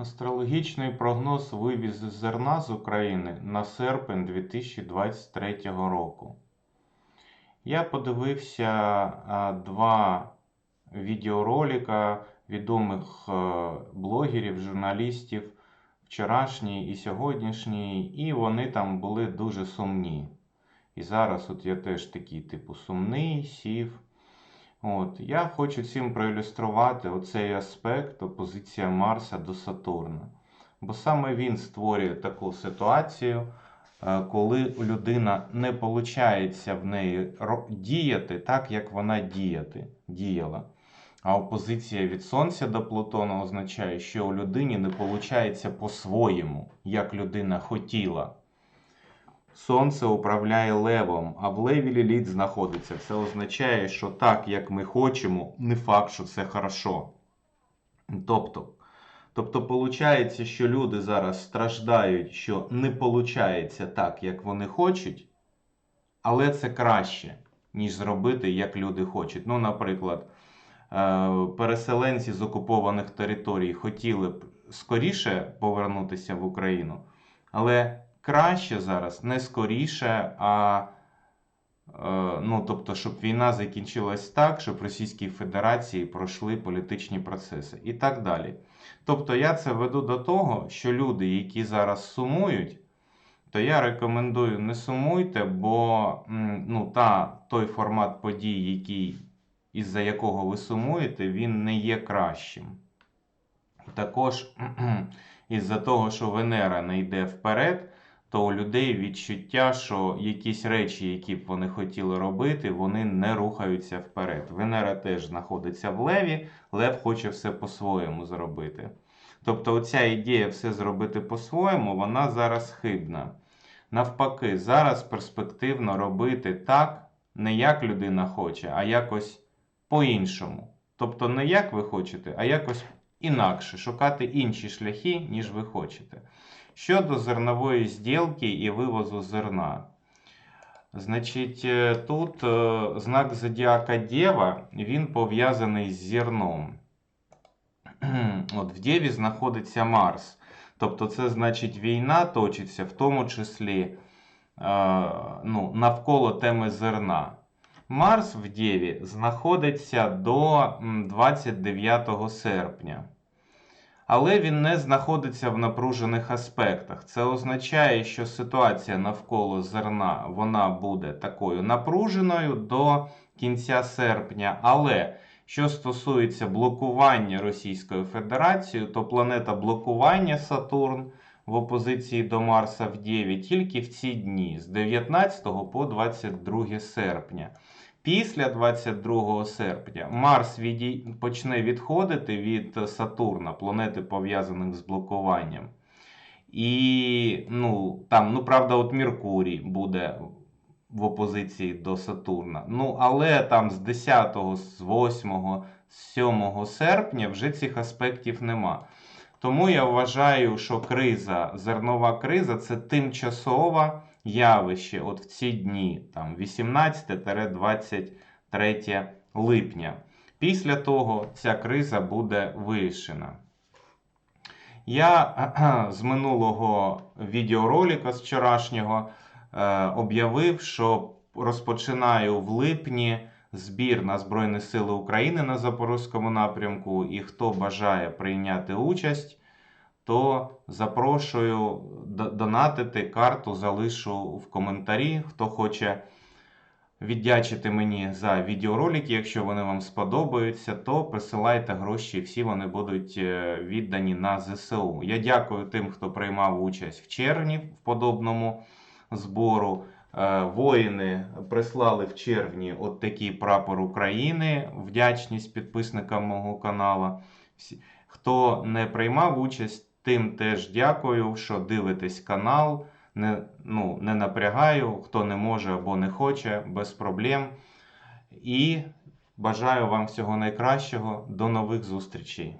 Астрологічний прогноз вивіз зерна з України на серпень 2023 року. Я подивився два відеоролика відомих е, блогерів, журналістів, вчорашній і сьогоднішній, і вони там були дуже сумні. І зараз от я теж такий, типу, сумний, сів. От, Я хочу цим проілюструвати оцей аспект опозиція Марса до Сатурна. Бо саме він створює таку ситуацію, е, коли людина не виходить в неї діяти так, як вона діяти, діяла. А опозиція від Сонця до Плутона означає, що у людині не виходить по-своєму, як людина хотіла. Сонце управляє левом, а в леві ліліт знаходиться. Це означає, що так, як ми хочемо, не факт, що це хорошо. Тобто, тобто, виходить, що люди зараз страждають, що не виходить так, як вони хочуть, але це краще, ніж зробити, як люди хочуть. Ну, наприклад, е, переселенці з окупованих територій хотіли б скоріше повернутися в Україну, але краще зараз не скоріше, а е, ну, тобто, щоб війна закінчилась так, щоб Російській Федерації пройшли політичні процеси і так далі. Тобто я це веду до того, що люди, які зараз сумують, то я рекомендую не сумуйте, бо ну, та, той формат подій, який, із-за якого ви сумуєте, він не є кращим. Також із-за того, що Венера не йде вперед, то у людей відчуття, що якісь речі, які б вони хотіли робити, вони не рухаються вперед. Венера теж знаходиться в леві, лев хоче все по-своєму зробити. Тобто, оця ідея все зробити по-своєму, вона зараз хибна. Навпаки, зараз перспективно робити так, не як людина хоче, а якось по-іншому. Тобто, не як ви хочете, а якось інакше, шукати інші шляхи, ніж ви хочете. Щодо зернової зділки і вивозу зерна. Значить, е, тут е, знак зодіака Дєва, він пов'язаний з зерном. От в Дєві знаходиться Марс. Тобто, це значить, війна точиться, в тому числі е, ну, навколо теми зерна. Марс в Дєві знаходиться до 29 серпня. Але він не знаходиться в напружених аспектах. Це означає, що ситуація навколо зерна вона буде такою напруженою до кінця серпня. Але що стосується блокування Російською Федерацією, то планета блокування Сатурн в опозиції до Марса в Дєві тільки в ці дні з 19 по 22 серпня. Після 22 серпня Марс відій... почне відходити від Сатурна, планети пов'язаних з блокуванням. І ну, там, ну, правда, от Меркурій буде в опозиції до Сатурна. Ну, але там з 10, з 8, з 7 серпня вже цих аспектів нема. Тому я вважаю, що криза, зернова криза це тимчасове явище от в ці дні, там 18-23 липня. Після того ця криза буде вирішена. Я з минулого відеоролика з вчорашнього е, об'явив, що розпочинаю в липні збір на Збройні Сили України на Запорізькому напрямку. І хто бажає прийняти участь, то запрошую донатити. Карту залишу в коментарі. Хто хоче віддячити мені за відеоролики, якщо вони вам сподобаються, то присилайте гроші, всі вони будуть е, віддані на ЗСУ. Я дякую тим, хто приймав участь в червні в подобному збору. Е, Воїни прислали в червні от такий прапор України. Вдячність підписникам мого каналу. Хто не приймав участь, тим теж дякую, що дивитесь канал. Не, ну, не напрягаю, хто не може або не хоче, без проблем. І бажаю вам всього найкращого. До нових зустрічей.